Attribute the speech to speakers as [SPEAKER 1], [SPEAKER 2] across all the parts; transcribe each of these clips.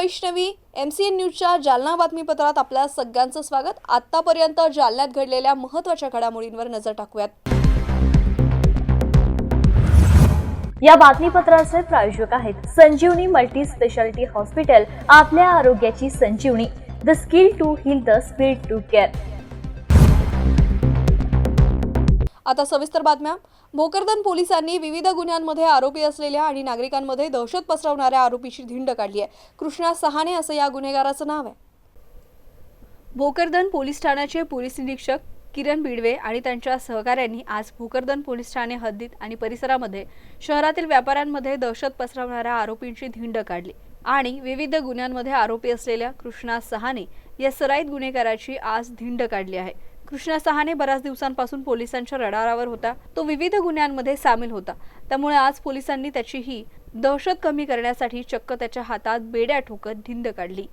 [SPEAKER 1] Vaishnavi M C N न्यूजच्या जालना बातमीपत्रात आपल्या सगळ्यांचं स्वागत. आत्तापर्यंत जालन्यात घडलेल्या महत्त्वाच्या घडामोडींवर नजर टाकूयात.
[SPEAKER 2] या बातमीपत्राचे प्रायोजक आहेत संजीवनी मल्टी स्पेशालिटी हॉस्पिटल आपल्या आरोग्याची संजीवनी. The skill to heal the speed to care
[SPEAKER 1] आता सविस्तर बातम्या. भोकरदन पोलिसांनी विविध गुन्ह्यांमध्ये आरोपी असलेल्या आणि नागरिकांमध्ये दहशत पसरवणाऱ्या आरोपीची धिंड काढली आहे. कृष्णा सहाने असं या गुन्हेगाराचं नाव आहे. भोकरदन पोलीस ठाण्याचे पोलीस निरीक्षक किरण बिडवे आणि त्यांच्या सहकाऱ्यांनी आज भोकरदन पोलीस ठाणे हद्दीत आणि परिसरामध्ये शहरातील व्यापाऱ्यांमध्ये दहशत पसरवणाऱ्या आरोपींची धिंड काढली आणि विविध गुन्ह्यांमध्ये आरोपी असलेल्या कृष्णा सहाने या सराईत गुन्हेगाराची आज धिंड काढली आहे. कृष्णा सहाने बऱ्याच दिवसांपासून पोलिसांच्या रडारावर होता. तो विविध गुन्ह्यांमध्ये सामील होता. त्यामुळे आज पोलिसांनी त्याची ही दहशत कमी करण्यासाठी चक्क त्याच्या हातात बेड्या ठोकत धिंड काढली.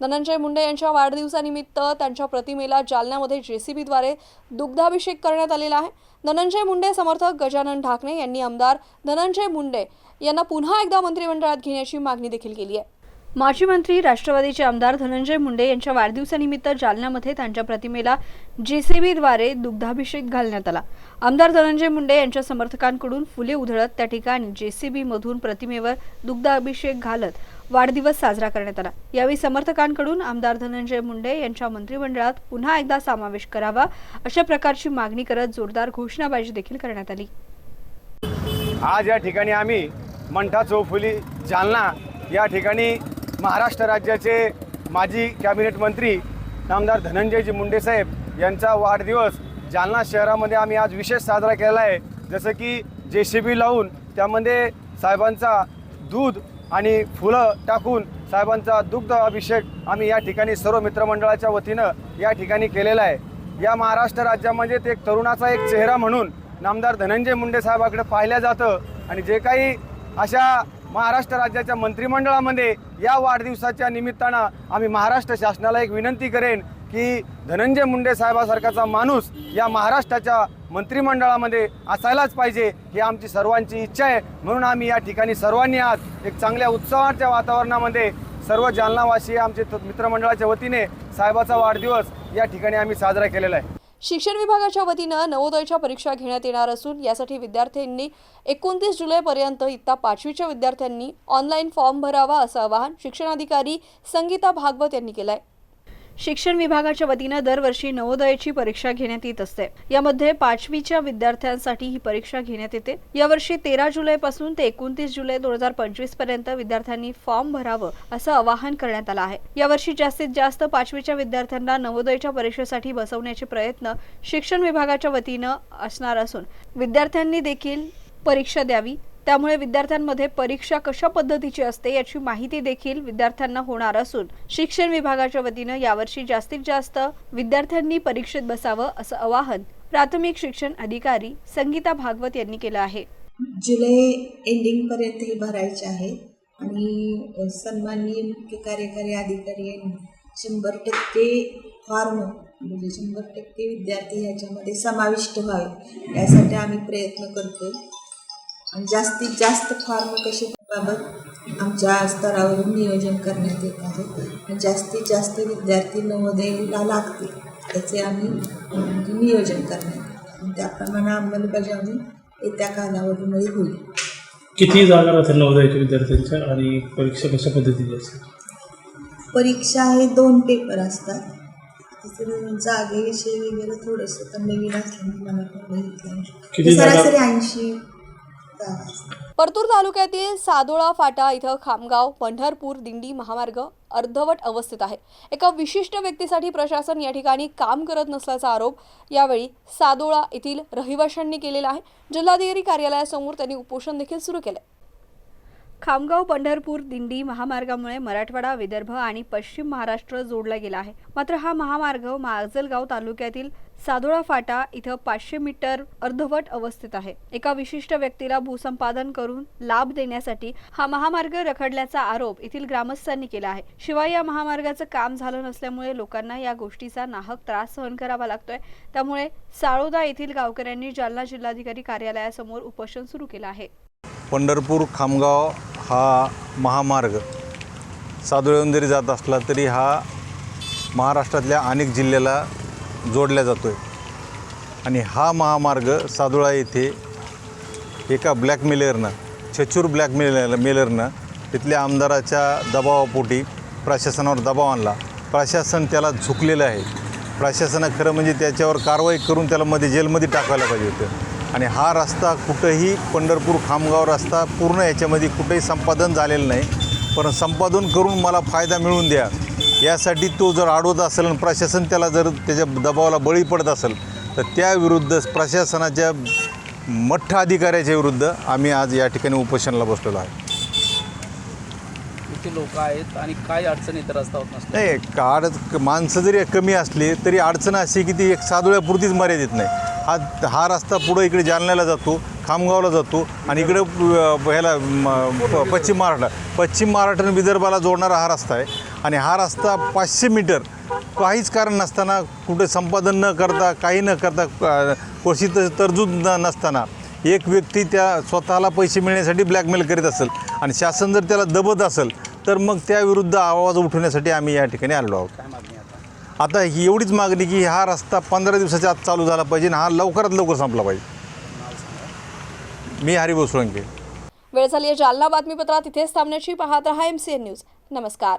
[SPEAKER 1] धनंजय मुंडे यांच्या वाढदिवसानिमित्त त्यांच्या प्रतिमेला जालन्यामध्ये जेसीबीद्वारे दुग्धाभिषेक करण्यात आलेला आहे. धनंजय मुंडे समर्थक गजानन ढाकणे यांनी आमदार धनंजय मुंडे यांना पुन्हा एकदा मंत्रिमंडळात घेण्याची मागणी देखील केली आहे. माजी मंत्री राष्ट्रवादीचे आमदार धनंजय मुंडे यांच्या वाढदिवसानिमित्त जालन्यामध्ये त्यांच्या प्रतिमेला जेसीबीद्वारे दुग्धाभिषेक घालण्यात आला. आमदार धनंजय मुंडे यांच्या समर्थकांकडून फुले उधळत त्या ठिकाणी जेसीबी मधून प्रतिमेवर दुग्धाभिषेक घालत वाढदिवस साजरा करण्यात आला. यावेळी समर्थकांकडून आमदार धनंजय मुंडे यांच्या मंत्रिमंडळात पुन्हा एकदा समावेश करावा अशा प्रकारची मागणी करत जोरदार घोषणाबाजी देखील करण्यात आली.
[SPEAKER 3] आज या ठिकाणी आम्ही मंठा चौफुली जालना या ठिकाणी महाराष्ट्र राज्याचे माजी कॅबिनेट मंत्री नामदार धनंजयजी मुंडे साहेब यांचा वाढदिवस जालना शहरामध्ये आम्ही आज विशेष साजरा केला आहे. जसं की जे सी बी लावून त्यामध्ये साहेबांचा दूध आणि फुलं टाकून साहेबांचा दुग्ध अभिषेक आम्ही या ठिकाणी सर्व मित्रमंडळाच्या वतीनं या ठिकाणी केलेला आहे. या महाराष्ट्र राज्यामध्ये ते एक तरुणाचा एक चेहरा म्हणून नामदार धनंजय मुंडे साहेबाकडे पाहिलं जातं. आणि जे काही अशा महाराष्ट्र राज्याच्या मंत्रिमंडळामध्ये या वाढदिवसाच्या निमित्तानं आम्ही महाराष्ट्र शासनाला एक विनंती करेन की धनंजय मुंडे साहेबासारखाचा माणूस या महाराष्ट्राच्या मंत्रिमंडळामध्ये असायलाच पाहिजे ही आमची सर्वांची इच्छा आहे. म्हणून आम्ही या ठिकाणी सर्वांनी आज एक चांगल्या उत्सवाच्या वातावरणामध्ये सर्व जालनावासी आमचे त- मित्रमंडळाच्या वतीने साहेबाचा वाढदिवस या ठिकाणी आम्ही साजरा केलेला आहे.
[SPEAKER 1] शिक्षण विभागाच्या वतीनं नवोदयच्या परीक्षा घेण्यात येणार असून यासाठी विद्यार्थ्यांनी एकोणतीस जुलैपर्यंत इत्ता पाचवीच्या विद्यार्थ्यांनी ऑनलाईन फॉर्म भरावा असं आवाहन शिक्षणाधिकारी संगीता भागवत यांनी केलंय. शिक्षण विभागाच्या वतीनं दरवर्षी नवोदयाची परीक्षा घेण्यात येत असते. यामध्ये पाचवीच्या विद्यार्थ्यांसाठी ही परीक्षा घेण्यात येते. यावर्षी तेरा जुलैपासून ते एकोणतीस जुलै दोन हजार पंचवीसपर्यंत विद्यार्थ्यांनी फॉर्म भरावं असं आवाहन करण्यात आलं आहे. यावर्षी जास्तीत जास्त पाचवीच्या विद्यार्थ्यांना नवोदयच्या परीक्षेसाठी बसवण्याचे प्रयत्न शिक्षण विभागाच्या वतीनं असणार असून विद्यार्थ्यांनी देखील परीक्षा द्यावी त्यामुळे विद्यार्थ्यांमध्ये परीक्षा कशा पद्धतीची असते याची माहिती देखील विद्यार्थ्यांना होणार असून शिक्षण विभागाच्या वतीनं यावर्षी जास्तीत जास्त विद्यार्थ्यांनी परीक्षेत बसावं असं आवाहन प्राथमिक शिक्षण अधिकारी संगीता भागवत यांनी केलं आहे.
[SPEAKER 4] जुलै एंडिंगपर्यंत हे भरायचे आहे आणि सन्माननीय मुख्य कार्यकारी अधिकारी यांनी शंभर टक्के फॉर्म म्हणजे शंभर टक्के विद्यार्थी ह्याच्यामध्ये समाविष्ट व्हावे यासाठी आम्ही प्रयत्न करतो जास्तीत जास्त फॉर्म कसे बाबत आमच्या स्तरावरून नियोजन करण्यात येत आहे. आणि जास्तीत जास्त विद्यार्थी नवोदयला लागतील त्याचे आम्ही नियोजन करण्यात येतं. आणि त्याप्रमाणे अंमलबजावणी येत्या कालावधीमध्ये होईल.
[SPEAKER 5] किती जागा राहतील नवोदयाच्या विद्यार्थ्यांच्या आणि परीक्षा कशा पद्धतीची असेल
[SPEAKER 4] परीक्षा हे दोन पेपर असतात. तिथे जागेविषयी वगैरे थोडंसं तर नवीन असल्यामुळे मला सरासरी ऐंशी
[SPEAKER 1] परतूर तालुक्यातील सादोळा फाटा इथं खामगाव पंढरपूर दिंडी महामार्ग अर्धवट अवस्थेत आहे. एका विशिष्ट व्यक्तीसाठी प्रशासन या ठिकाणी काम करत नसल्याचा आरोप यावेळी सादोळा येथील रहिवाशांनी केलेला आहे. जिल्हाधिकारी कार्यालयासमोर त्यांनी उपोषण देखील सुरू केलं खामगाव पंढरपूर दिंडी महामार्गामुळे मराठवाडा विदर्भ आणि पश्चिम महाराष्ट्र जोडला गेला आहे. मात्र हा महामार्ग माजलगाव तालुक्यातील सादोळा फाटा इथं पाचशे मीटर अर्धवट अवस्थेत आहे. एका विशिष्ट व्यक्तीला भूसंपादन करून लाभ देण्यासाठी हा महामार्ग रखडल्याचा आरोप येथील ग्रामस्थांनी केला आहे. शिवाय या महामार्गाचं काम झालं नसल्यामुळे लोकांना या गोष्टीचा नाहक त्रास सहन करावा लागतोय. त्यामुळे साळोदा येथील गावकऱ्यांनी जालना जिल्हाधिकारी कार्यालयासमोर उपोषण सुरू केलं आहे.
[SPEAKER 6] पंढरपूर खामगाव हा महामार्ग. सादुळेहून जरी जात असला तरी हा महाराष्ट्रातल्या अनेक जिल्ह्याला जोडला जातो आहे आणि हा महामार्ग सादुळा येथे एका ब्लॅकमेलरनं छचूर ब्लॅकमेलर मेलरनं तिथल्या आमदाराच्या दबावापोटी प्रशासनावर दबाव आणला. प्रशासन त्याला झुकलेलं आहे. प्रशासनानं खरं म्हणजे त्याच्यावर कारवाई करून त्याला मध्ये जेलमध्ये टाकायला पाहिजे होतं. आणि हा रस्ता कुठंही पंढरपूर खामगाव रस्ता पूर्ण याच्यामध्ये कुठंही संपादन झालेलं नाही. पण संपादन करून मला फायदा मिळवून द्या. यासाठी तो जर अडवत असेल आणि प्रशासन त्याला जर त्याच्या दबावाला बळी पडत असेल तर त्याविरुद्ध प्रशासनाच्या मठ्ठ अधिकाऱ्याच्या विरुद्ध आम्ही आज या ठिकाणी उपोषणाला बसलेलो आहे.
[SPEAKER 7] किती लोक आहेत आणि काय अडचण इतर रस्ता होत नसतो
[SPEAKER 6] नाही का अड माणसं जरी कमी असली तरी अडचण अशी की ती एक साधुळ्यापुरतीच मर्यादित नाही. हा हा रस्ता पुढं इकडे जालन्याला जातो खामगावला जातो आणि इकडे ह्याला प- पश्चिम महाराष्ट्र पश्चिम महाराष्ट्र आणि विदर्भाला जोडणारा हा रस्ता आहे. आणि हा रस्ता पाचशे मीटर काहीच कारण नसताना कुठे संपादन न करता काही न करता कोशी त- तरजूद न नसताना एक व्यक्ती त्या स्वतःला पैसे मिळण्यासाठी ब्लॅकमेल करीत असेल आणि शासन जर त्याला दबत असेल तर मग त्याविरुद्ध आवाज उठवण्यासाठी आम्ही या ठिकाणी आलो आहोत.
[SPEAKER 7] आता
[SPEAKER 6] ही एवढीच मागणी की हा रस्ता पंधरा दिवसाच्या आत चालू झाला पाहिजे आणि हा लवकरात लवकर संपला पाहिजे. मी हरिभाऊ सोळंके.
[SPEAKER 1] वेळ झाली जालना बातमीपत्रात. इथेच थांबण्याची पाहत रहा एम सी एन न्यूज नमस्कार.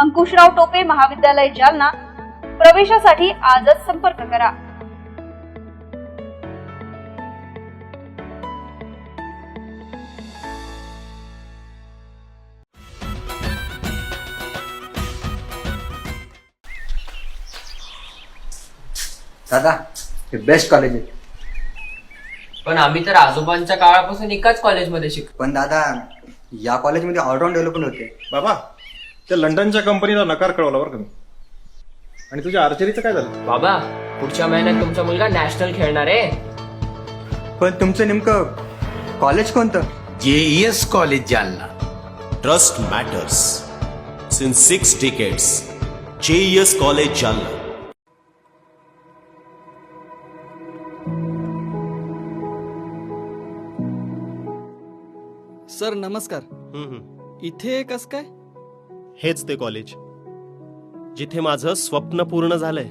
[SPEAKER 1] अंकुशराव टोपे महाविद्यालय जालना. प्रवेशासाठी आजच संपर्क करा.
[SPEAKER 8] दादा हे बेस्ट कॉलेज आहे.
[SPEAKER 9] पण आम्ही तर आजोबांच्या काळापासून एकाच कॉलेजमध्ये शिकतो
[SPEAKER 8] पण दादा या कॉलेजमध्ये ऑलराऊंड डेव्हलपमेंट होते
[SPEAKER 3] बाबा त्या लंडनच्या कंपनीला नकार कळवला बरं का मी. आणि तुझ्या आर्चरीचं काय झालं?
[SPEAKER 9] बाबा पुढच्या महिन्यात तुमचा मुलगा नॅशनल खेळणार आहे.
[SPEAKER 8] पण तुमचं नेमकं कॉलेज कोणतं?
[SPEAKER 10] JES college Jalna. Trust matters since six decades JES college Jalna.
[SPEAKER 7] Sir नमस्कार. इथे कस काय?
[SPEAKER 5] हेच ते कॉलेज जिथे माझं स्वप्न पूर्ण झालंय.